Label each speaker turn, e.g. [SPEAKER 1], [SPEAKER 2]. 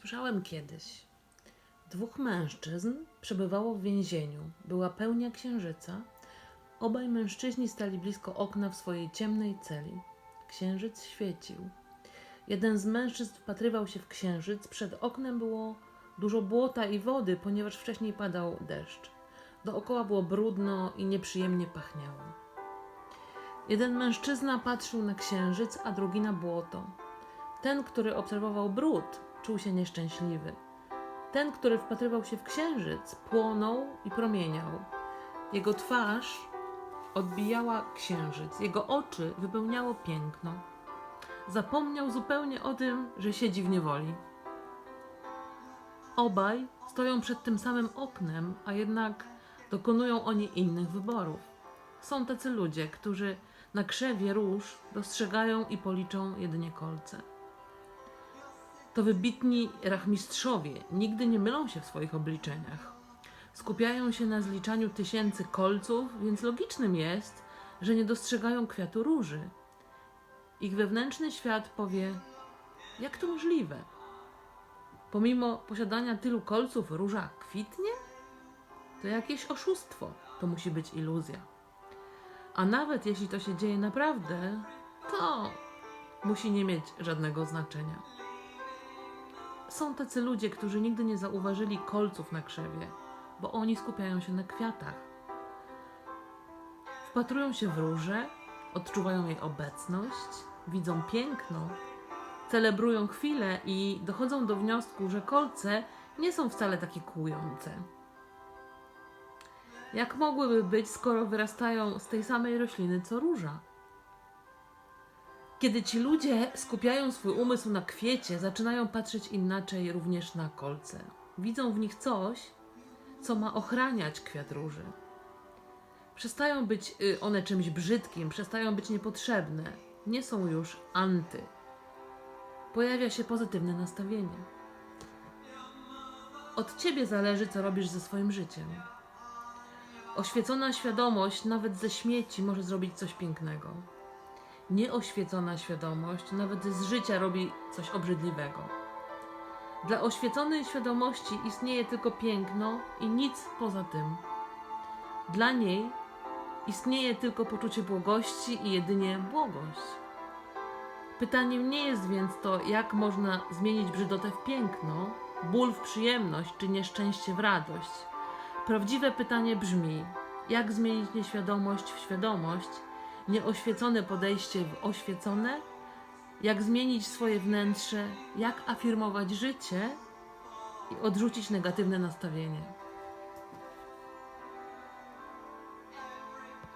[SPEAKER 1] Słyszałem kiedyś. Dwóch mężczyzn przebywało w więzieniu. Była pełnia księżyca. Obaj mężczyźni stali blisko okna w swojej ciemnej celi. Księżyc świecił. Jeden z mężczyzn wpatrywał się w księżyc. Przed oknem było dużo błota i wody, ponieważ wcześniej padał deszcz. Dookoła było brudno i nieprzyjemnie pachniało. Jeden mężczyzna patrzył na księżyc, a drugi na błoto. Ten, który obserwował brud, czuł się nieszczęśliwy. Ten, który wpatrywał się w księżyc, płonął i promieniał. Jego twarz odbijała księżyc, jego oczy wypełniało piękno. Zapomniał zupełnie o tym, że siedzi w niewoli. Obaj stoją przed tym samym oknem, a jednak dokonują oni innych wyborów. Są tacy ludzie, którzy na krzewie róż dostrzegają i policzą jedynie kolce. To wybitni rachmistrzowie nigdy nie mylą się w swoich obliczeniach. Skupiają się na zliczaniu tysięcy kolców, więc logicznym jest, że nie dostrzegają kwiatu róży. Ich wewnętrzny świat powie: Jak to możliwe? Pomimo posiadania tylu kolców, róża kwitnie? To jakieś oszustwo, to musi być iluzja. A nawet jeśli to się dzieje naprawdę, to musi nie mieć żadnego znaczenia. Są tacy ludzie, którzy nigdy nie zauważyli kolców na krzewie, bo oni skupiają się na kwiatach. Wpatrują się w róże, odczuwają jej obecność, widzą piękno, celebrują chwilę i dochodzą do wniosku, że kolce nie są wcale takie kłujące. Jak mogłyby być, skoro wyrastają z tej samej rośliny co róża? Kiedy ci ludzie skupiają swój umysł na kwiecie, zaczynają patrzeć inaczej również na kolce. Widzą w nich coś, co ma ochraniać kwiat róży. Przestają być y, one czymś brzydkim, przestają być niepotrzebne, nie są już anty. Pojawia się pozytywne nastawienie. Od ciebie zależy, co robisz ze swoim życiem. Oświecona świadomość, nawet ze śmieci, może zrobić coś pięknego nieoświecona świadomość nawet z życia robi coś obrzydliwego. Dla oświeconej świadomości istnieje tylko piękno i nic poza tym. Dla niej istnieje tylko poczucie błogości i jedynie błogość. Pytaniem nie jest więc to, jak można zmienić brzydotę w piękno, ból w przyjemność czy nieszczęście w radość. Prawdziwe pytanie brzmi: jak zmienić nieświadomość w świadomość? Nieoświecone podejście w oświecone, jak zmienić swoje wnętrze, jak afirmować życie i odrzucić negatywne nastawienie.